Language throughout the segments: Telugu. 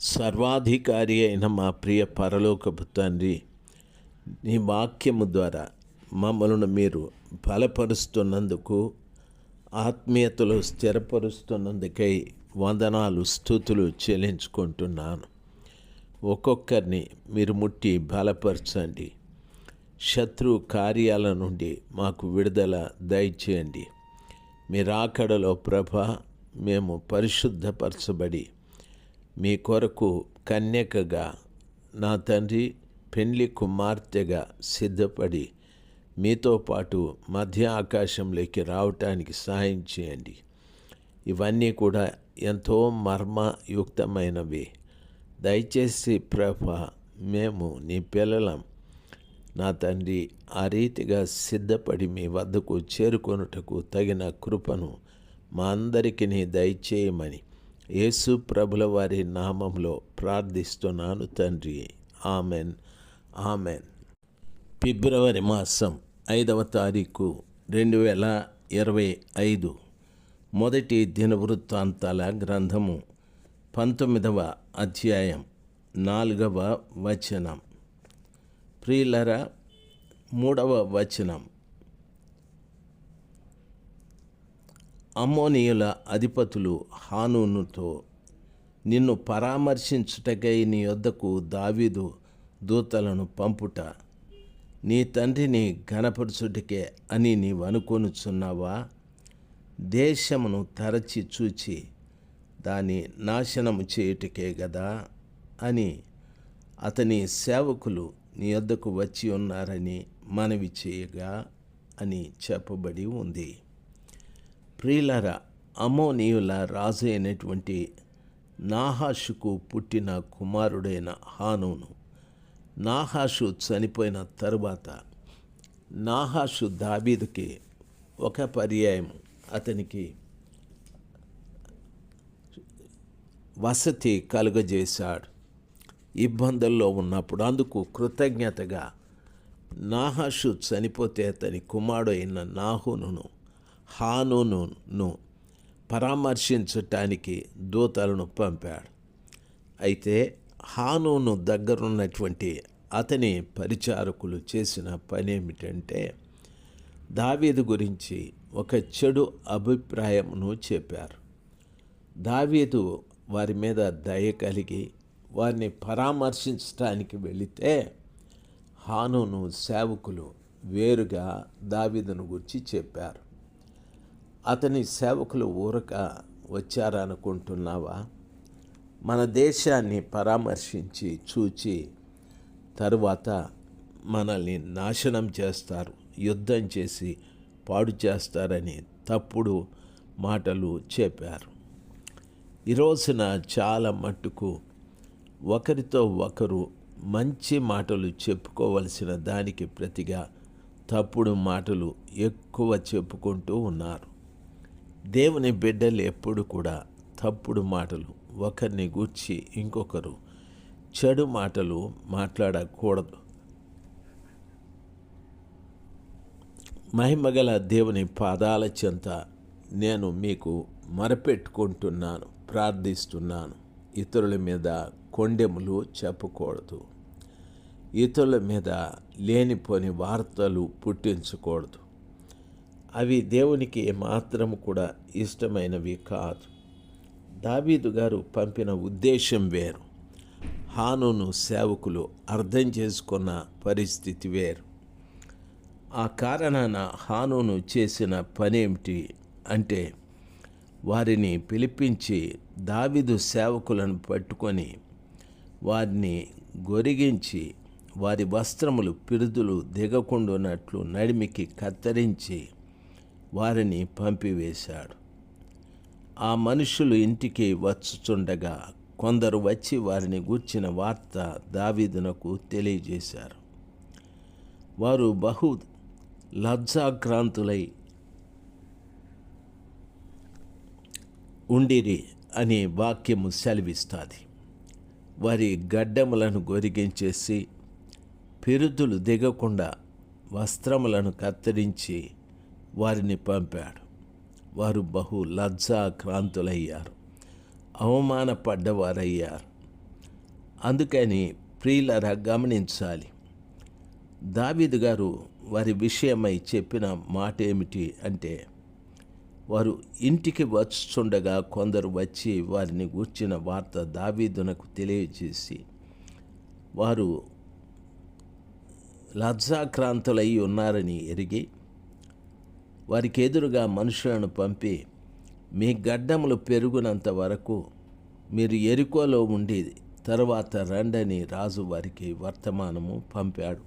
సర్వాధికారి అయిన మా ప్రియ పరలోకపు తండ్రి నీ వాక్యము ద్వారా మమ్మలను మీరు బలపరుస్తున్నందుకు ఆత్మీయతలో స్థిరపరుస్తున్నందుకై వందనాలు స్థుతులు చెల్లించుకుంటున్నాను. ఒక్కొక్కరిని మీరు ముట్టి బలపరచండి. శత్రు కార్యాల నుండి మాకు విడుదల దయచేయండి. మీ రాకడలో ప్రభ మేము పరిశుద్ధపరచబడి మీ కొరకు కన్యకగా నా తండ్రి పెండ్లి కుమార్తెగా సిద్ధపడి మీతో పాటు మధ్య ఆకాశంలోకి రావటానికి సహాయం చేయండి. ఇవన్నీ కూడా ఎంతో మర్మయుక్తమైనవి. దయచేసి ప్రభ మేము నీ పిల్లలం. నా తండ్రి ఆ రీతిగా సిద్ధపడి మీ వద్దకు చేరుకొనుటకు తగిన కృపను మా అందరికీ దయచేయమని యేసు ప్రభుల వారి నామంలో ప్రార్థిస్తున్నాను తండ్రి. ఆమెన్. ఆమెన్. ఫిబ్రవరి మాసం ఐదవ తారీఖు రెండు వేల ఇరవై ఐదు మొదటి దినవృత్తాంతాల గ్రంథము పంతొమ్మిదవ అధ్యాయం నాలుగవ వచనం. ప్రియులరా మూడవ వచనం. అమ్మోనియుల అధిపతులు హానూనుతో నిన్ను పరామర్శించుటకై నీ వద్దకు దావీదు దూతలను పంపుట. నీ తండ్రిని ఘనపరుచుటకే అని నీవు అనుకొనుచున్నావా? దేశమును తరచి చూచి దాని నాశనము చేయుటకే గదా అని అతని సేవకులు నీ వద్దకు వచ్చి ఉన్నారని మనవి చేయగా అని చెప్పబడి ఉంది. ప్రియులర అమోనీయుల రాజు అయినటువంటి నాహాషుకు పుట్టిన కుమారుడైన హానును. నాహాషు చనిపోయిన తరువాత నాహాషు దాబీదుకి ఒక పర్యాయం అతనికి వసతి కలుగజేశాడు. ఇబ్బందుల్లో ఉన్నప్పుడు అందుకు కృతజ్ఞతగా నాహాషు చనిపోతే అతని కుమారుడు అయిన నాహును హానును పరామర్శించటానికి దూతలను పంపాడు. అయితే హానును దగ్గరున్నటువంటి అతని పరిచారకులు చేసిన పని ఏమిటంటే దావీదు గురించి ఒక చెడు అభిప్రాయమును చెప్పారు. దావీదు వారి మీద దయ కలిగి వారిని పరామర్శించడానికి వెళితే హానును సేవకులు వేరుగా దావీదును గురించి చెప్పారు. అతని సేవకులు ఊరక వచ్చారనుకుంటున్నావా? మన దేశాన్ని పరామర్శించి చూచి తరువాత మనల్ని నాశనం చేస్తారు యుద్ధం చేసి పాడు చేస్తారని తప్పుడు మాటలు చెప్పారు. ఈ రోజున చాలా మట్టుకు ఒకరితో ఒకరు మంచి మాటలు చెప్పుకోవలసిన దానికి ప్రతిగా తప్పుడు మాటలు ఎక్కువ చెప్పుకుంటూ ఉన్నారు. దేవుని బిడ్డలు ఎప్పుడు కూడా తప్పుడు మాటలు ఒకరిని గూర్చి ఇంకొకరు చెడు మాటలు మాట్లాడకూడదు. మహిమగల దేవుని పాదాల చెంత నేను మీకు మరపెట్టుకుంటున్నాను ప్రార్థిస్తున్నాను. ఇతరుల మీద కొండెములు చెప్పకూడదు. ఇతరుల మీద లేనిపోని వార్తలు పుట్టించకూడదు. అవి దేవునికి మాత్రం కూడా ఇష్టమైనవి కాదు. దావీదు గారు పంపిన ఉద్దేశం వేరు. హానును సేవకులు అర్థం చేసుకున్న పరిస్థితి వేరు. ఆ కారణాన హానును చేసిన పనేమిటి అంటే వారిని పిలిపించి దావిదు సేవకులను పట్టుకొని వారిని గొరిగించి వారి వస్త్రములు పిరుదులు దిగకుండా నడిమికి కత్తిరించి వారిని పంపివేశాడు. ఆ మనుషులు ఇంటికి వచ్చుచుండగా కొందరు వచ్చి వారిని గూర్చిన వార్త దావీదునకు తెలియజేశారు. వారు బహు లజ్జాక్రాంతులై ఉండిరి అనే వాక్యము సెలవిస్తుంది. వారి గడ్డములను గొరిగించేసి పిరుదులు దిగకుండా వస్త్రములను కత్తిరించి వారిని పంపాడు. వారు బహు లజ్జాక్రాంతులయ్యారు. అవమానపడ్డవారయ్యారు. అందుకని ప్రియులరా గమనించాలి. దావీదు గారు వారి విషయమై చెప్పిన మాట ఏమిటి అంటే వారు ఇంటికి వచ్చుండగా కొందరు వచ్చి వారిని గూర్చిన వార్త దావీదునకు తెలియజేసి వారు లజ్జాక్రాంతులై ఉన్నారని ఎరిగి వారికి ఎదురుగా మనుషులను పంపి మీ గడ్డములు పెరుగునంత వరకు మీరు ఎరుకోలో ఉండి తర్వాత రండని రాజు వారికి వర్తమానము పంపాడు.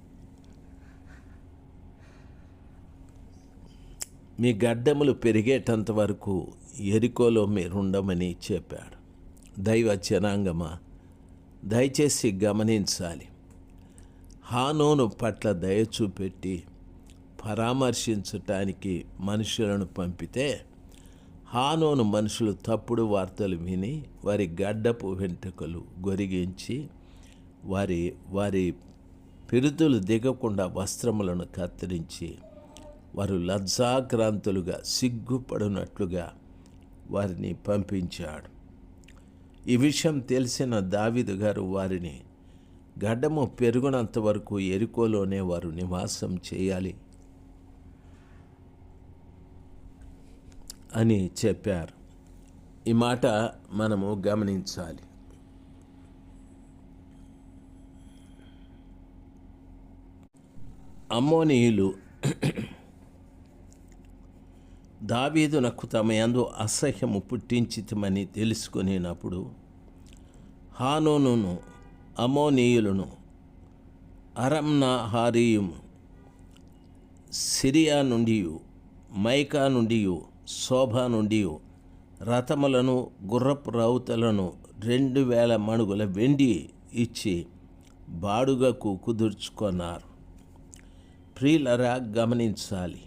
మీ గడ్డములు పెరిగేటంత వరకు ఎరుకోలో మీరుండమని చెప్పాడు. దైవ జనాంగమా దయచేసి గమనించాలి. హానోను పట్ల దయ చూపెట్టి పరామర్శించటానికి మనుషులను పంపితే హానోను మనుషులు తప్పుడు వార్తలు విని వారి గడ్డపు వెంట్రుకలు గొరిగించి వారి వారి పిరుతులు దిగకుండా వస్త్రములను కత్తిరించి వారు లజ్జాక్రాంతులుగా సిగ్గుపడినట్లుగా వారిని పంపించాడు. ఈ విషయం తెలిసిన దావిదు గారు వారిని గడ్డము పెరుగునంత వరకు ఎరుకోలోనే వారు నివాసం చేయాలి. అని చెప్పారు. ఈ మాట మనము గమనించాలి. అమ్మోనీయులు దావీదునకు తమ యందు అసహ్యము పుట్టించితమని తెలుసుకునేటప్పుడు హానోనును అమోనీయులను అరమ్నా హారీయుము సిరియా నుండి మైకా నుండి శోభ నుండి రథములను గుర్రపు రౌతలను రెండు వేల మణుగుల వెండి ఇచ్చి బాడుగకు కుదుర్చుకున్నారు. ప్రియులరా గమనించాలి.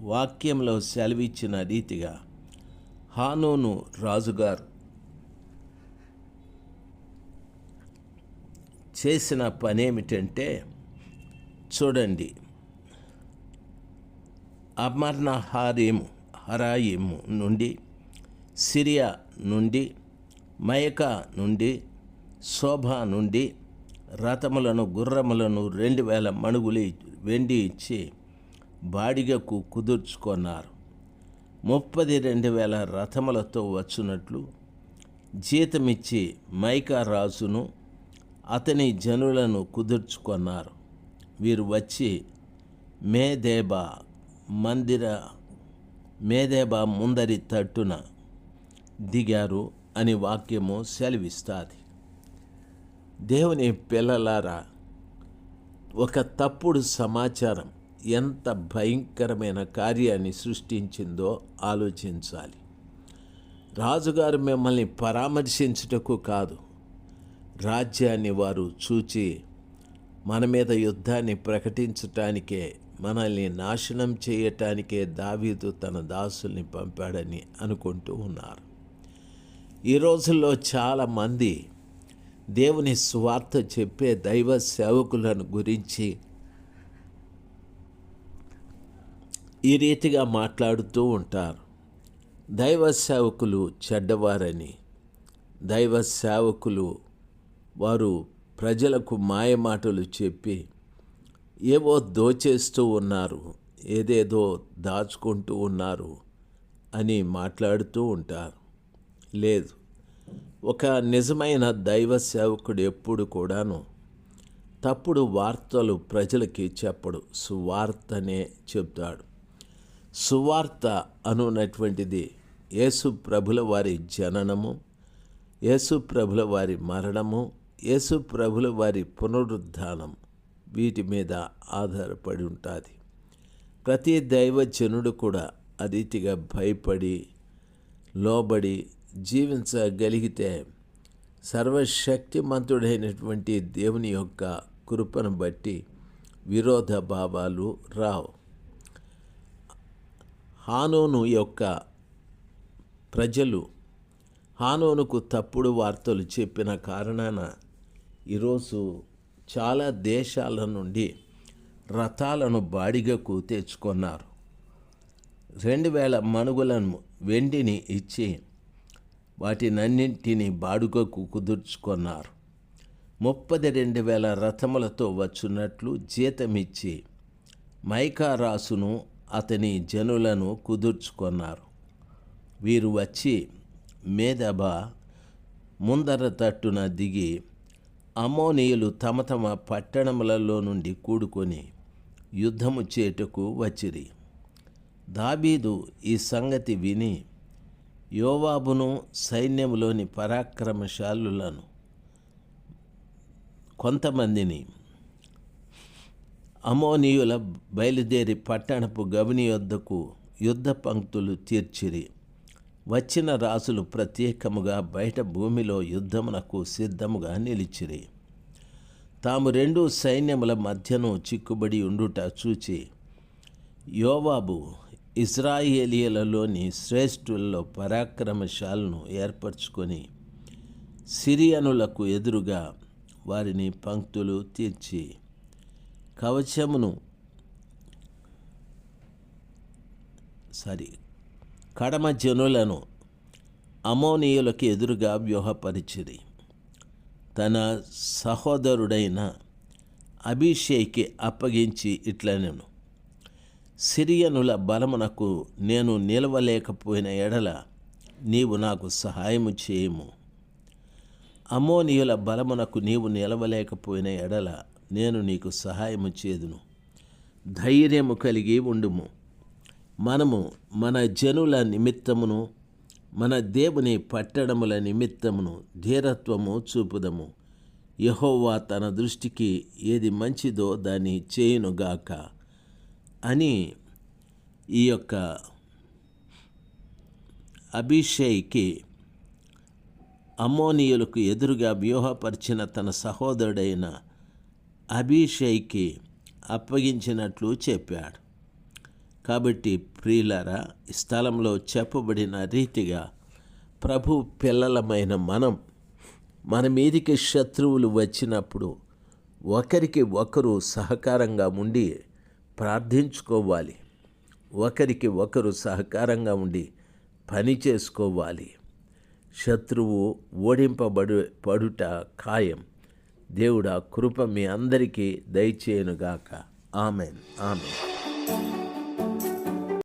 వాక్యంలో సెలవిచ్చిన రీతిగా హానోను రాజుగారు చేసిన పనేమిటంటే చూడండి. అమర్నహారేము హరాయిము నుండి సిరియా నుండి మయకా నుండి శోభ నుండి రథములను గుర్రములను రెండు వేల మణుగులు వెండి ఇచ్చి బాడిగకు కుదుర్చుకున్నారు. ముప్పది రెండు వేల రథములతో వచ్చినట్లు జీతమిచ్చి మైకా రాజును అతని జనులను కుదుర్చుకున్నారు. వీరు వచ్చి మేదేబా మందిర మేదేబా ముందరి తట్టున దిగారు అని వాక్యము సెలవిస్తుంది. దేవుని పిల్లలారా ఒక తప్పుడు సమాచారం ఎంత భయంకరమైన కార్యాన్ని సృష్టించిందో ఆలోచించాలి. రాజుగారు మిమ్మల్ని పరామర్శించుటకు కాదు రాజ్యాన్ని వారు చూచి మన మీద యుద్ధాన్ని ప్రకటించటానికే మనల్ని నాశనం చేయటానికే దావీదు తన దాసుల్ని పంపాడని అనుకుంటూ ఉన్నారు. ఈ రోజుల్లో చాలామంది దేవుని స్వార్థ చెప్పే దైవ సేవకులను గురించి ఈ రీతిగా మాట్లాడుతూ ఉంటారు. దైవ సేవకులు చెడ్డవారని దైవ సేవకులు వారు ప్రజలకు మాయమాటలు చెప్పి ఏవో దోచేస్తూ ఉన్నారు ఏదేదో దాచుకుంటూ ఉన్నారు అని మాట్లాడుతూ ఉంటారు. లేదు ఒక నిజమైన దైవ సేవకుడు ఎప్పుడు కూడాను తప్పుడు వార్తలు ప్రజలకి చెప్పడు. సువార్తనే చెప్తాడు సువార్త అనున్నటువంటిది యేసు ప్రభుల వారి జననము యేసు ప్రభుల వారి మరణము యేసు ప్రభుల వారి పునరుద్ధానం వీటి మీద ఆధారపడి ఉంటుంది. ప్రతి దైవజనుడు కూడా అరీతిగా భయపడి లోబడి జీవించగలిగితే సర్వశక్తిమంతుడైనటువంటి దేవుని యొక్క కృపను బట్టి విరోధ భావాలు రావు. హానోను యొక్క ప్రజలు హానోనుకు తప్పుడు వార్తలు చెప్పిన కారణాన ఈరోజు చాలా దేశాల నుండి రథాలను బాడిగకు తెచ్చుకున్నారు. రెండు వేల మనుగులను వెండిని ఇచ్చి వాటినన్నింటినీ బాడుగకు కుదుర్చుకున్నారు. ముప్పది రెండు వేల రథములతో వచ్చినట్లు జీతమిచ్చి మైకా రాసును అతని జనులను కుదుర్చుకొన్నారు. వీరు వచ్చి మేదబ ముందర తట్టున దిగి అమోనీయులు తమ తమ పట్టణములలో నుండి కూడుకొని యుద్ధము చేటకు వచ్చిరి. దాబీదు ఈ సంగతి విని యోవాబును సైన్యములోని పరాక్రమశాలులను కొంతమందిని అమోనీయుల బయలుదేరి పట్టణపు గవిని యొద్దకు యుద్ధ పంక్తులు తీర్చిరి. వచ్చిన రాజులు ప్రత్యేకముగా బయట భూమిలో యుద్ధమునకు సిద్ధముగా నిలిచిరి. తాము రెండు సైన్యముల మధ్యను చిక్కుబడి ఉండుట చూచి యోవాబు ఇజ్రాయేలియలలోని శ్రేష్ఠుల్లో పరాక్రమశాలను ఏర్పరచుకొని సిరియనులకు ఎదురుగా వారిని పంక్తులు తీర్చి కవచమును సారీ కడమ జనులను అమోనీయులకు ఎదురుగా వ్యూహపరిచిరి. తన సహోదరుడైన అభిషేక్కి అప్పగించి ఇట్లనెను. సిరియనుల బలమునకు నేను నిలవలేకపోయిన ఎడల నీవు నాకు సహాయము చేయము. అమోనియుల బలమునకు నీవు నిలవలేకపోయిన ఎడల నేను నీకు సహాయము చేదును. ధైర్యము కలిగి ఉండుము. మనము మన జనుల నిమిత్తమును మన దేవుని పట్టణముల నిమిత్తమును ధీరత్వము చూపుదము. యహోవా తన దృష్టికి ఏది మంచిదో దాన్ని చేయునుగాక అని ఈ యొక్క అభిషేక్కి అమ్మోనియులకు ఎదురుగా వ్యూహపరిచిన తన సహోదరుడైన అభిషేక్కి అప్పగించినట్లు చెప్పాడు. కాబట్టి ప్రియులారా ఈ స్థలంలో చెప్పబడిన రీతిగా ప్రభు పిల్లలమైన మనం మన మీదికి శత్రువులు వచ్చినప్పుడు ఒకరికి ఒకరు సహకారంగా ఉండి ప్రార్థించుకోవాలి. ఒకరికి ఒకరు సహకారంగా ఉండి పని చేసుకోవాలి. శత్రువు ఓడింపబడు పడుట ఖాయం. దేవుడా కృప మీ అందరికీ దయచేయనుగాక. ఆమెన్. ఆమెన్.